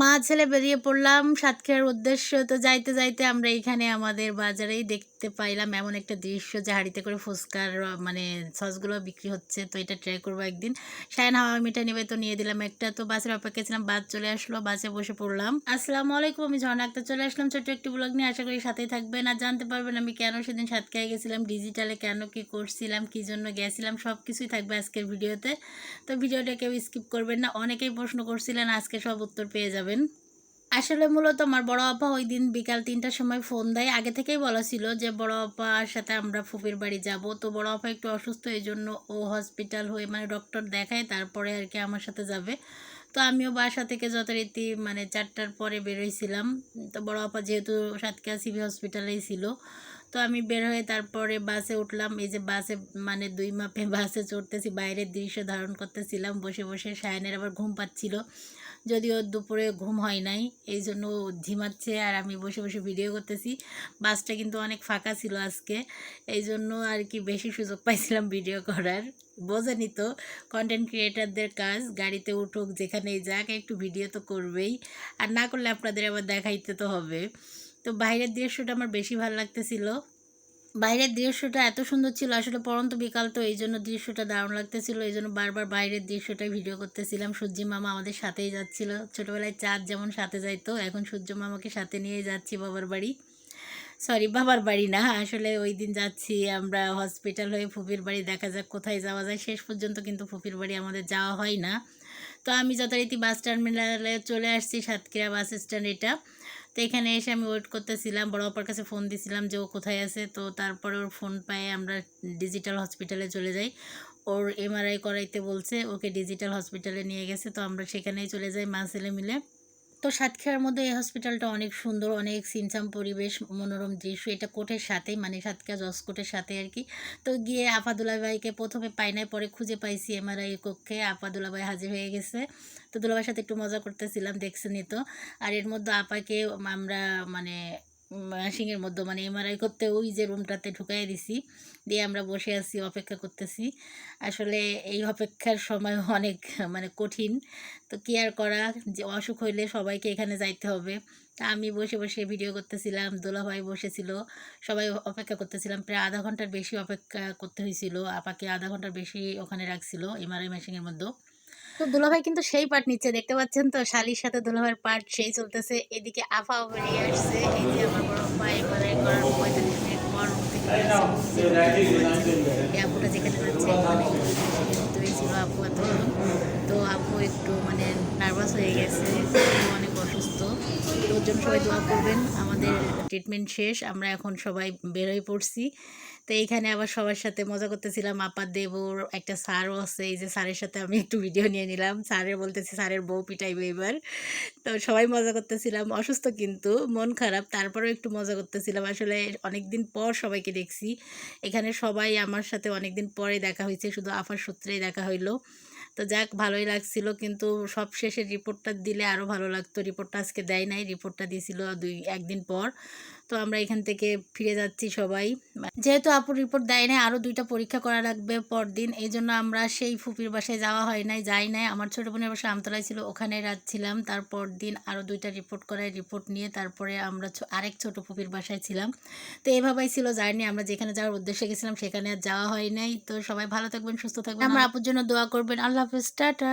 মা ছেলে বেরিয়ে পড়লাম। সাতক্ষীরার উদ্দেশ্য তো যাইতে যাইতে আমরা এখানে আমাদের বাজারেই দেখতে পাইলাম এমন একটা দৃশ্য যে হাড়িতে করে ফুচকার মানে সসগুলো বিক্রি হচ্ছে। তো এটা ট্রাই করব একদিন। সায়ন হাওয়া মিঠাই নেবে তো নিয়ে দিলাম একটা। তো বাসের অপেক্ষা ছিলাম, বাস চলে আসলো, বাসে বসে পড়লাম। আসসালামু আলাইকুম, আমি ঝর্ণা আক্তার চলে আসলাম ছোট্ট একটি ব্লগ নিয়ে। আশা করি সাথেই থাকবেন। আর জানতে পারবেন আমি কেন সেদিন সাতক্ষীরায় গেছিলাম ডিজিটালে কেন কি করছিলাম, কি জন্য গেছিলাম সব কিছুই থাকবে আজকের ভিডিওতে। তো ভিডিওটা কেউ স্কিপ করবেন না। অনেকেই প্রশ্ন করছিলেন, আজকে সব উত্তর পেয়ে যাবেন আসলে মূলত আমার বড় আপা ওই দিন বিকাল তিনটার সময় ফোন দেয়। আগে থেকেই বলা ছিল যে, বড় আপার সাথে আমরা ফুপির বাড়ি যাব। তো বড় আপা একটু অসুস্থ, এই জন্য ও হসপিটাল হয়ে মানে ডক্টর দেখায়, তারপরে আর কি আমার সাথে যাবে। তো আমিও বাসা থেকে যথারীতি মানে চারটার পরে বেরোইছিলাম তো বড় আপা যেহেতু সাতক্ষীরা সিভি হসপিটালেই ছিল, তো আমি বের হয়ে তারপরে বাসে উঠলাম। এই যে বাসে মানে দুই মাপে বাসে চড়তেছি, বাইরের দৃশ্য ধারণ করতেছিলাম। বসে বসে সায়নের আবার ঘুম পাচ্ছিল। যদিও দুপুরে ঘুম হয় নাই, এই জন্য ও ঝিমাচ্ছে আর আমি বসে বসে ভিডিও করতেছি। বাসটা কিন্তু অনেক ফাঁকা ছিল আজকে, এই জন্য আর কি বেশি সুযোগ পাইছিলাম ভিডিও করার। বোঝেনি তো কন্টেন্ট ক্রিয়েটারদের কাজ, গাড়িতে উঠুক, যেখানেই যাক, একটু ভিডিও তো করবেই। আর না করলে আপনাদের আবার দেখাইতে তো হবে। তো বাইরের দৃশ্যটা আমার বেশি ভালো লাগতেছিল। বাইরের দৃশ্যটা এত সুন্দর ছিল। আসলে পরন্ত বিকাল তো এই জন্য দৃশ্যটা দারুণ লাগতেছিল। এই জন্য বারবার বাইরের দৃশ্যটাই ভিডিও করতেছিলাম। সূর্য মামা আমাদের সাথেই যাচ্ছিল। ছোটোবেলায় চাঁদ যেমন সাথে যাইতো, এখন সূর্য মামাকে সাথে নিয়ে যাচ্ছি বাবার বাড়ি। সরি বাবার বাড়ি না। আসলে ওই দিন যাচ্ছি আমরা হসপিটাল হয়ে ফুপির বাড়ি। দেখা যাক কোথায় যাওয়া যায়। শেষ পর্যন্ত কিন্তু ফুপির বাড়ি আমাদের যাওয়া হয় না। তো আমি যথারীতি বাস টার্মিনালে চলে আসছি, সাতক্ষীরা বাস স্ট্যান্ড এটা তো এখানে এসে আমি ওয়েট করতেছিলাম, বড় অপার কাছে ফোন দিছিলাম যে ও কোথায় আছে। তো তারপরে ওর ফোন পায়ে আমরা ডিজিটাল হসপিটালে চলে যাই। ওর এমআরআই করাইতে বলছে, ওকে ডিজিটাল হসপিটালে নিয়ে গেছে। তো আমরা সেখানেই চলে যাই, মা ছেলে মিলে। তো সাতক্ষীরার মধ্যে এই হসপিটালটা অনেক সুন্দর, অনেক সিনসাম পরিবেশ, মনোরম দৃশ্য। এটা কোর্টের সাথেই মানে সাতক্ষীরা জজ কোর্টের সাথে আর কি। তো গিয়ে আফাদুল্লা ভাইকে প্রথমে পাই নাই, পরে খুঁজে পাইছি এমআরআই কক্ষে। আফাদুল্লা ভাই হাজির হয়ে গেছে। তো দুলাভাইয়ের সাথে একটু মজা করতেছিলাম, দেখছেনই তো। আর এর মধ্যে আপাকে আমরা মানে মেশিনের মধ্যে মানে এমআরআই করতে ওই যে রুমটাতে ঢুকাই দিছি, দিয়ে আমরা বসে আছি, অপেক্ষা করতেছি। আসলে এই অপেক্ষার সময় অনেক মানে কঠিন। তো কি আর করা, যে অসুখ হইলে সবাইকে এখানে যাইতে হবে। তা আমি বসে বসে ভিডিও করতেছিলাম দোলাভাই বসেছিল, সবাই অপেক্ষা করতেছিলাম। প্রায় আধা ঘণ্টার বেশি অপেক্ষা করতে হয়েছিল আপাকে আধা ঘণ্টার বেশি ওখানে রাখছিল এমআরআই মেশিনের মধ্যে। তো দুলাভাই কিন্তু সেই পার্ট নিচ্ছে। দেখতে পাচ্ছেন তো, শালির সাথে দুলাভাইয়ের পার্ট সেই চলতেছে। এদিকে আফা বেরিয়ে আসছে। এই যে আমার বড় ভাই মানে করার পঁয়তাল্লিশ মিনিট পর আপুটা যেখানে যাচ্ছে ভিতরেই ছিল আপু তো আপু একটু মানে নার্ভাস হয়ে গেছে। তো ওর সবাই দোয়া করবেন, আমাদের ট্রিটমেন্ট শেষ, আমরা এখন সবাই বেরোয় পড়ছি। তো এইখানে আবার সবার সাথে মজা করতেছিলাম আপার দেবর একটা স্যারও আছে, এই যে স্যারের সাথে আমি একটু ভিডিও নিয়ে নিলাম। স্যারের বলতেছি স্যারের বউ পিটাইবে এবার। তো সবাই মজা করতেছিলাম, অসুস্থ কিন্তু, মন খারাপ, তারপরেও একটু মজা করতেছিলাম। আসলে অনেক দিন পর সবাইকে দেখছি। এখানে সবাই আমার সাথে অনেক দিন পরে দেখা হয়েছে, শুধু আফার সূত্রেই দেখা হইল। তো যাক, ভালোই লাগছিল, কিন্তু সব শেষে রিপোর্টটা দিলে আরও ভালো লাগতো। রিপোর্টটা আজকে দেয় নাই। রিপোর্টটা দিয়েছিল দুই একদিন পর। তো আমরা এখান থেকে ফিরে যাচ্ছি সবাই। যেহেতু আপুর রিপোর্ট দেয় নাই আরও দুইটা পরীক্ষা করা লাগবে পরদিন। এই জন্য আমরা সেই ফুপির বাসায় যাওয়া হয় নাই যাই নাই। আমার ছোটো বোনের বাসা আমতলায় ছিল ওখানে রাত ছিলাম তারপর দিন আরও দুইটা রিপোর্ট করায় রিপোর্ট নিয়ে তারপরে আমরা আরেক ছোট ফুপির বাসায় ছিলাম। তো এভাবেই ছিল জার্নি আমরা যেখানে যাওয়ার উদ্দেশ্যে গেছিলাম সেখানে আর যাওয়া হয় নাই। তো সবাই ভালো থাকবেন সুস্থ থাকবেন। আমার আপুর জন্য দোয়া করবেন। আল্লাহ হাফিজ টাটা।